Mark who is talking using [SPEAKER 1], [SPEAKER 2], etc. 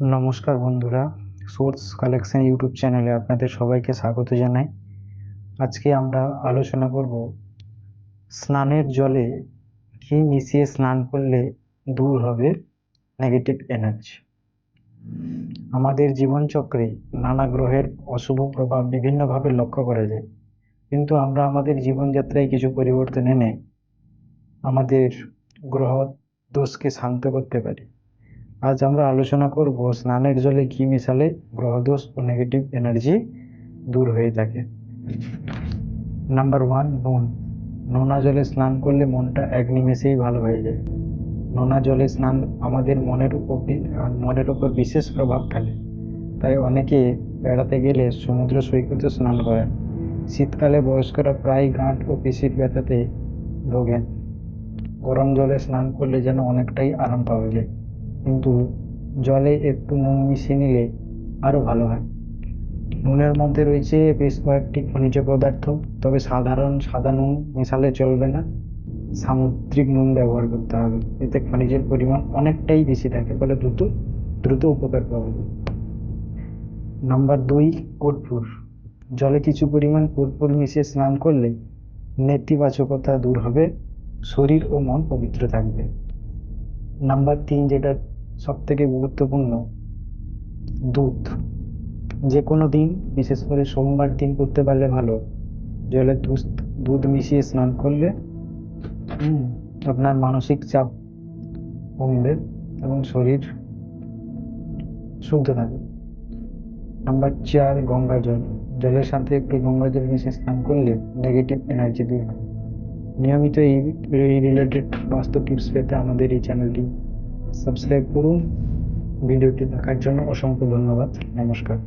[SPEAKER 1] নমস্কার বন্ধুরা source collection YouTube চ্যানেলে আপনাদের সবাইকে স্বাগত জানাই। আজকে আমরা আলোচনা করব স্নানের জলে কি মিশিয়ে স্নান করলে দূর হবে নেগেটিভ এনার্জি আমাদের জীবনচক্রে নানা গ্রহের অশুভ প্রভাব বিভিন্নভাবে লক্ষ্য করা যায়, কিন্তু আমরা আমাদের জীবনযাত্রায় কিছু পরিবর্তন এনে আমাদের গ্রহ দোষকে শান্ত করতে পারি। আজ আমরা আলোচনা করব স্নানের জলে কি মেশালে গ্রহদোষ ও নেগেটিভ এনার্জি দূর হয়ে থাকে। নাম্বার ওয়ান নুন। নোনা জলে স্নান করলে মনটা এক নিমেষেই ভালো হয়ে যায়। নোনা জলে স্নান আমাদের মনের উপর মনের উপর বিশেষ প্রভাব ফেলে। তাই অনেকে বেড়াতে গেলে সমুদ্র সৈকতে স্নান করেন। শীতকালে বয়স্করা প্রায় গাঁট ও পিসির ব্যথাতে ভোগেন। গরম জলে স্নান করলে যেন অনেকটাই আরাম পাওয়া যায়। কিন্তু জলে একটু নুন মিশিয়ে নিলে আরও ভালো হয়। নুনের মধ্যে রয়েছে বেশ কয়েকটি খনিজ পদার্থ, তবে সাধারণ সাদা নুন মেশালে চলবে না। সামুদ্রিক নুন ব্যবহার করতে হবে। এতে খনিজের পরিমাণ অনেকটাই বেশি থাকে ফলে দ্রুত দ্রুত উপকার যায়। নাম্বার দুই, কর্পূর। জলে কিছু পরিমাণ কর্পূর মিশিয়ে স্নান করলে নেতিবাচকতা দূর হবে, শরীর ও মন পবিত্র থাকবে। নাম্বার তিন, যেটা সব থেকে গুরুত্বপূর্ণ দুধ। যে কোনো দিন, বিশেষ করে সোমবার দিন করতে পারলে ভালো। জলে দুধ দুধ মিশিয়ে স্নান করলে আপনার মানসিক চাপ কমবে এবং শরীর শুদ্ধ থাকবে। নাম্বার চার, গঙ্গা জল। জলের সাথে একটু গঙ্গা জল মিশিয়ে স্নান করলে নেগেটিভ এনার্জি দূর হয়। নিয়মিত এই রিলেটেড বাস্তু টিপস পেতে আমাদের এই চ্যানেলটি সাবস্ক্রাইব করুন। ভিডিওটি দেখার জন্য অসংখ্য ধন্যবাদ। নমস্কার।